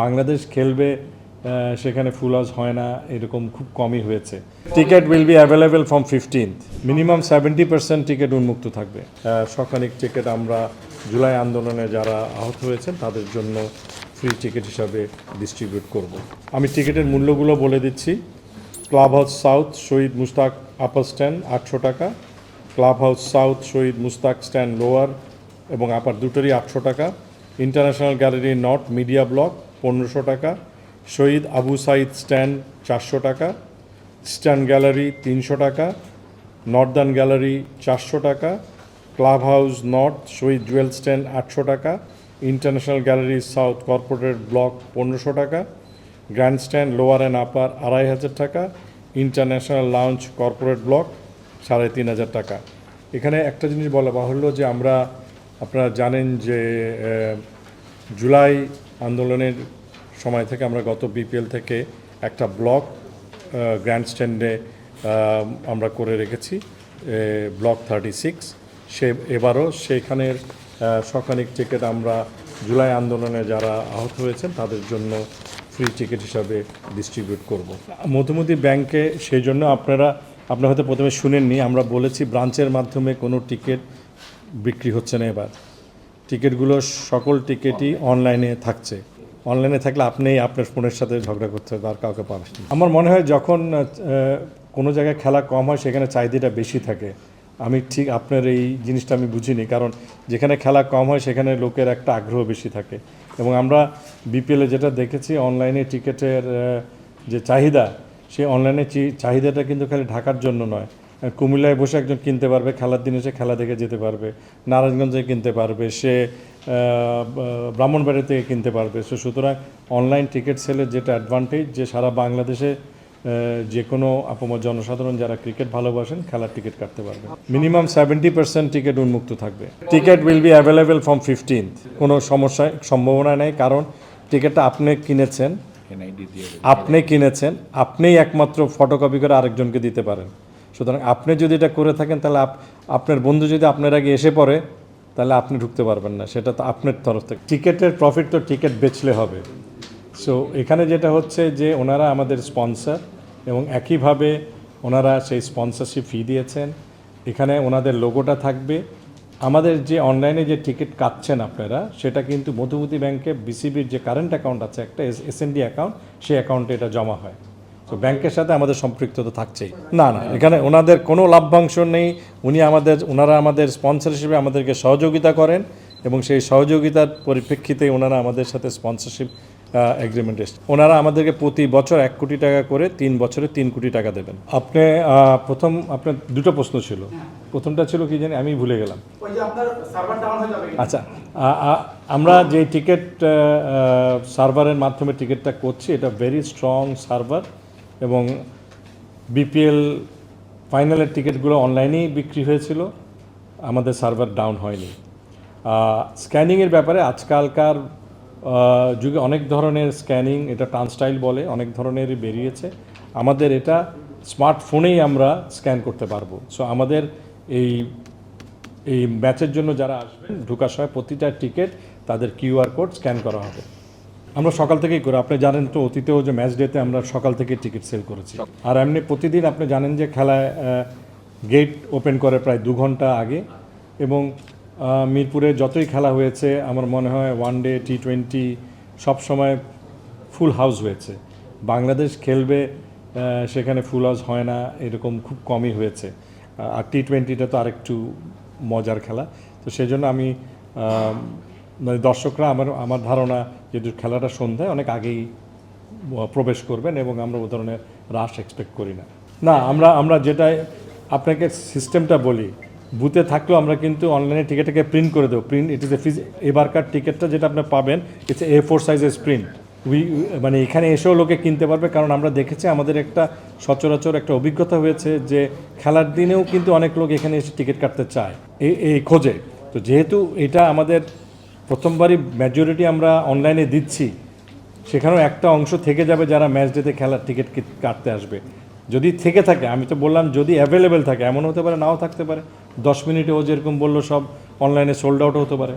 বাংলাদেশ খেলবে সেখানে full house হয় না, এরকম খুব কমই হয়েছে। Ticket will be available from fifteenth minimum seventy percent ticket উন্মুক্ত থাকবে। শখানিক টিকিট আমরা জুলাই আন্দোলনে যারা আহত হয়েছেন, তাদের জন্য ফ্রি টিকিট হিসাবে ডিস্ট্রিবিউট করব। আমি টিকিটের মূল্যগুলো বলে দিচ্ছি। Club house south Shahid Mustaq upper stand আটশো টাকা। Club house south Shahid Mustaq stand lower এবং আপার দুটোরই আটশো টাকা। International gallery north media block পনেরোশো টাকা। শহীদ আবু সাইদ স্ট্যান্ড, চারশো টাকা। স্ট্যান্ড গ্যালারি, তিনশো টাকা। নর্দার্ন গ্যালারি, চারশো টাকা। Club house north, Shahid Jewel stand, আটশো টাকা। International gallery south corporate block, পনেরোশো টাকা। Grand stand lower and upper, আড়াই হাজার টাকা। ইন্টারন্যাশনাল লাউঞ্জ কর্পোরেট ব্লক, সাড়ে তিন হাজার টাকা। এখানে একটা জিনিস বলা বাহুল্য যে আমরা আপনারা জানেন যে জুলাই আন্দোলনের সময় থেকে আমরা গত বিপিএল থেকে একটা ব্লক গ্র্যান্ড স্ট্যান্ডে আমরা করে রেখেছি ব্লক থার্টি সিক্স। সে এবারও সেইখানের আহ, শখানিক টিকিট আমরা জুলাই আন্দোলনে যারা আহত হয়েছেন তাদের জন্য ফ্রি টিকিট হিসাবে ডিস্ট্রিবিউট করব। মধুমতি ব্যাংকে সেই জন্য আপনারা আপনারা হয়তো প্রথমে শুনেননি আমরা বলেছি ব্রাঞ্চের মাধ্যমে কোনো টিকিট বিক্রি হচ্ছে না এবার। টিকিটগুলো সকল টিকিটই অনলাইনে থাকছে। অনলাইনে থাকলে আপনি আপনার ফোনের সাথে ঝগড়া করতে হবে, আর কাউকে পাবেন আমার মনে হয় যখন কোনো জায়গায় খেলা কম হয়, সেখানে চাহিদাটা বেশি থাকে। আমি ঠিক আপনার এই জিনিসটা আমি বুঝিনি, কারণ যেখানে খেলা কম হয়, সেখানে লোকের একটা আগ্রহ বেশি থাকে। এবং আমরা বিপিএলে যেটা দেখেছি, অনলাইনে টিকিটের যে চাহিদা, সেই অনলাইনে চাহিদাটা কিন্তু খালি ঢাকার জন্য নয়। কুমিল্লায় বসে একজন কিনতে পারবে খেলার দিনে সে খেলা দেখে যেতে পারবে নারায়ণগঞ্জে কিনতে পারবে সে ব্রাহ্মণবাড়ি থেকে কিনতে পারবে। সো সুতরাং অনলাইন টিকিট সেলের যেটা অ্যাডভান্টেজ যে সারা বাংলাদেশে যে কোনো আপমর জনসাধারণ যারা ক্রিকেট ভালোবাসেন খেলার টিকিট কাটতে পারবে। মিনিমাম সেভেন্টি পার্সেন্ট টিকিট উন্মুক্ত থাকবে। Ticket will be available from fifteenth কোনো সমস্যা সম্ভাবনা নেই কারণ টিকিটটা আপনি কিনেছেন। আপনি কিনেছেন। আপনিই একমাত্র ফটোকপি করে আরেকজনকে দিতে পারেন। সুতরাং আপনি যদি এটা করে থাকেন, তাহলে আপ- আপনার বন্ধু যদি আপনার আগে এসে পড়ে, তাহলে আপনি ঢুকতে পারবেন না। সেটা তো আপনার তরফ থেকে। টিকেটের প্রফিট তো টিকিট বেচলে হবে। সো এখানে যেটা হচ্ছে যে ওনারা আমাদের স্পন্সর এবং একইভাবে ওনারা সেই স্পন্সরশিপ ফি দিয়েছেন। এখানে ওনাদের লোগোটা থাকবে। আমাদের যে অনলাইনে যে টিকিট কাটছেন আপনারা, সেটা কিন্তু মধুমতি ব্যাংকে বিসিবির যে কারেন্ট অ্যাকাউন্ট আছে, একটা এসএনডি অ্যাকাউন্ট সেই অ্যাকাউন্টে এটা জমা হয়। তো ব্যাংকের সাথে আমাদের সম্পৃক্ততা থাকছেই। না না এখানে ওনাদের কোনো লাভ্যাংশ নেই। উনি আমাদের ওনারা আমাদের স্পন্সর হিসেবে আমাদেরকে সহযোগিতা করেন এবং সেই সহযোগিতার পরিপ্রেক্ষিতে ওনারা আমাদের সাথে স্পন্সরশিপ এগ্রিমেন্ট এসছে। ওনারা আমাদেরকে প্রতি বছর এক কোটি টাকা করে তিন বছরে তিন কোটি টাকা দেবেন। আপনি প্রথম আপনার দুটো প্রশ্ন ছিল। প্রথমটা ছিল কি জানি আমি ভুলে গেলাম। আচ্ছা আমরা যে টিকিট সার্ভারের মাধ্যমে টিকিটটা করছি এটা ভেরি স্ট্রং সার্ভার এবং বিপিএল ফাইনালের টিকিটগুলো অনলাইনেই বিক্রি হয়েছিল। আমাদের সার্ভার ডাউন হয়নি। স্ক্যানিংয়ের ব্যাপারে আজকালকার যুগে অনেক ধরনের স্ক্যানিং, এটা ট্রান্সটাইল বলে, অনেক ধরনেরই বেরিয়েছে। আমাদের এটা স্মার্টফোনেই আমরা স্ক্যান করতে পারব। সো আমাদের এই এই ম্যাচের জন্য যারা আসবেন, ঢোকার সময় প্রতিটা টিকিট তাদের কিউআর কোড স্ক্যান করা হবে। আমরা সকাল থেকেই করি। আপনি জানেন তো অতীতেও যে ম্যাচ ডেতে আমরা সকাল থেকে টিকিট সেল করেছি। আর এমনি প্রতিদিন আপনি জানেন যে খেলায় গেট ওপেন করে প্রায় দু ঘণ্টা আগে এবং মিরপুরে যতই খেলা হয়েছে আমার মনে হয় ওয়ান ডে টি টোয়েন্টি সবসময় ফুল হাউস হয়েছে। বাংলাদেশ খেলবে সেখানে ফুল হাউস হয় না এরকম খুব কমই হয়েছে। আর টি টোয়েন্টিটা তো আরেকটু মজার খেলা। তো সেই জন্য আমি মানে দর্শকরা আমার আমার ধারণা যেহেতু খেলাটা সন্ধ্যায় অনেক আগেই প্রবেশ করবেন এবং আমরা ও ধরনের রাশ এক্সপেক্ট করি না। না, আমরা আমরা যেটা, আপনাকে সিস্টেমটা বলি বুথে থাকলেও আমরা কিন্তু অনলাইনে টিকিটটাকে প্রিন্ট করে দেবো। Print it is a fees এবারকার টিকিটটা যেটা আপনি পাবেন ইটস এ ফোর সাইজের প্রিন্ট উই মানে এখানে এসেও লোকে কিনতে পারবে, কারণ আমরা দেখেছি আমাদের একটা সচরাচর একটা অভিজ্ঞতা হয়েছে যে খেলার দিনেও কিন্তু অনেক লোক এখানে এসে টিকিট কাটতে চায় এই খোঁজে। তো যেহেতু এটা আমাদের প্রথমবারই মেজরিটি আমরা অনলাইনে দিচ্ছি। সেখানেও একটা অংশ থেকে যাবে যারা ম্যাচ ডেতে খেলার টিকিট কাটতে আসবে। যদি থেকে থাকে, আমি তো বললাম যদি অ্যাভেলেবেল থাকে, এমন হতে পারে, নাও থাকতে পারে। দশ মিনিটে ও যেরকম বলল সব অনলাইনে সোল্ড আউট হতে পারে।